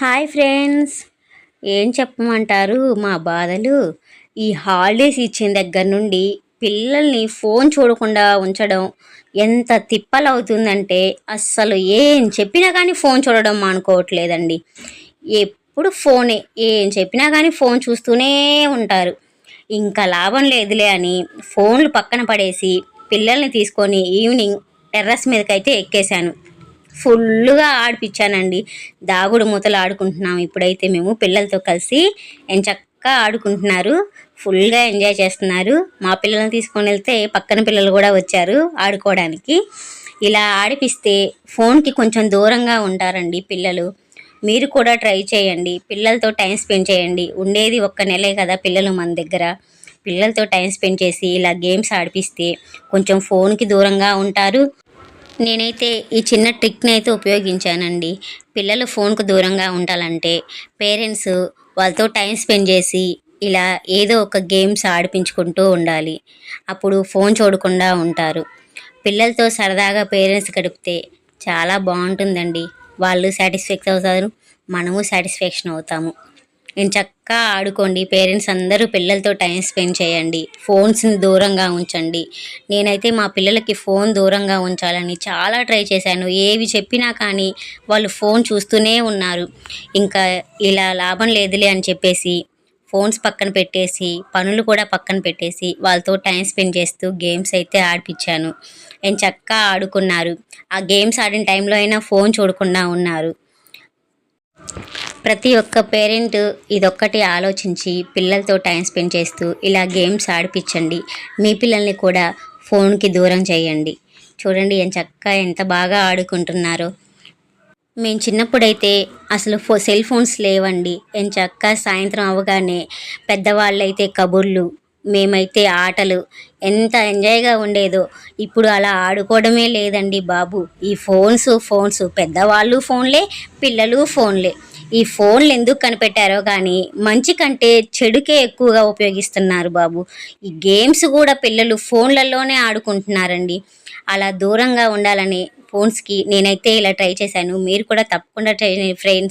Hi friends. ఏం చెప్పమంటారు మా బాధలు? ఈ హాలిడేస్ ఇచ్చిన దగ్గర నుండి పిల్లల్ని ఫోన్ చూడకుండా ఉంచడం ఎంత తిప్పలవుతుందంటే అస్సలు ఏం చెప్పినా కానీ ఫోన్ చూడడం మానుకోవట్లేదండి. ఎప్పుడు ఫోనే ఏం చెప్పినా కానీ ఫోన్ చూస్తూనే ఉంటారు. ఇంకా లాభం లేదులే అని ఫోన్లు పక్కన పడేసి పిల్లల్ని తీసుకొని ఈవినింగ్ టెర్రస్ మీదకైతే ఎక్కేశాను. ఫుల్గా ఆడిపించానండి దాగుడు మూతలు ఆడుకుంటున్నాం. ఇప్పుడైతే మేము పిల్లలతో కలిసి ఎంచక్కా ఆడుకుంటున్నారు. ఫుల్గా ఎంజాయ్ చేస్తున్నారు. మా పిల్లల్ని తీసుకొని వెళ్తే పక్కన పిల్లలు కూడా వచ్చారు ఆడుకోవడానికి. ఇలా ఆడిపిస్తే ఫోన్కి కొంచెం దూరంగా ఉంటారండి పిల్లలు. మీరు కూడా ట్రై చేయండి. పిల్లలతో టైం స్పెండ్ చేయండి. ఉండేది ఒక్క నెలే కదా పిల్లలు మన దగ్గర. పిల్లలతో టైం స్పెండ్ చేసి ఇలా గేమ్స్ ఆడిపిస్తే కొంచెం ఫోన్కి దూరంగా ఉంటారు. నేనైతే ఈ చిన్న ట్రిక్ని అయితే ఉపయోగించానండి. పిల్లలు ఫోన్కు దూరంగా ఉండాలంటే పేరెంట్స్ వాళ్ళతో టైం స్పెండ్ చేసి ఇలా ఏదో ఒక గేమ్స్ ఆడిపించుకుంటూ ఉండాలి. అప్పుడు ఫోన్ చూడకుండా ఉంటారు. పిల్లలతో సరదాగా పేరెంట్స్ గడిపితే చాలా బాగుంటుందండి. వాళ్ళు సాటిస్ఫాక్షన్ అవుతారు. మనము సాటిస్ఫాక్షన్ అవుతాము. నేను చక్కగా ఆడుకోండి. పేరెంట్స్ అందరూ పిల్లలతో టైం స్పెండ్ చేయండి. ఫోన్స్ని దూరంగా ఉంచండి. నేనైతే మా పిల్లలకి ఫోన్ దూరంగా ఉంచాలని చాలా ట్రై చేశాను. ఏవి చెప్పినా కానీ వాళ్ళు ఫోన్ చూస్తూనే ఉన్నారు. ఇంకా ఇలా లాభం లేదులే అని చెప్పేసి ఫోన్స్ పక్కన పెట్టేసి పనులు కూడా పక్కన పెట్టేసి వాళ్ళతో టైం స్పెండ్ చేస్తూ గేమ్స్ అయితే ఆడిపించాను నేను చక్కగా ఆడుకున్నారు. ఆ గేమ్స్ ఆడిన టైంలో అయినా ఫోన్ చూడకుండా ఉన్నారు. ప్రతి ఒక్క పేరెంట్ ఇదొక్కటి ఆలోచించి పిల్లలతో టైం స్పెండ్ చేస్తూ ఇలా గేమ్స్ ఆడిపించండి మీ పిల్లల్ని కూడా ఫోన్కి దూరం చేయండి. చూడండి ఎంత చక్కగా ఎంత బాగా ఆడుకుంటున్నారో. మేము చిన్నప్పుడైతే అసలు ఫో సెల్ ఫోన్స్ లేవండి. ఎంత చక్కగా సాయంత్రం అవగానే పెద్దవాళ్ళైతే కబుర్లు మేమైతే ఆటలు. ఎంత ఎంజాయ్గా ఉండేదో. ఇప్పుడు అలా ఆడుకోవడమే లేదండి బాబు. ఈ ఫోన్స్ ఫోన్స్. పెద్దవాళ్ళు ఫోన్లే పిల్లలు ఫోన్లే. ఈ ఫోన్లు ఎందుకు కనిపెట్టారో కానీ మంచి కంటే చెడుకే ఎక్కువగా ఉపయోగిస్తున్నారు బాబు. ఈ గేమ్స్ కూడా పిల్లలు ఫోన్లలోనే ఆడుకుంటున్నారండి. అలా దూరంగా ఉండాలని ఫోన్స్కి నేనైతే ఇలా ట్రై చేశాను. మీరు కూడా తప్పకుండా ట్రై ఫ్రెండ్స్.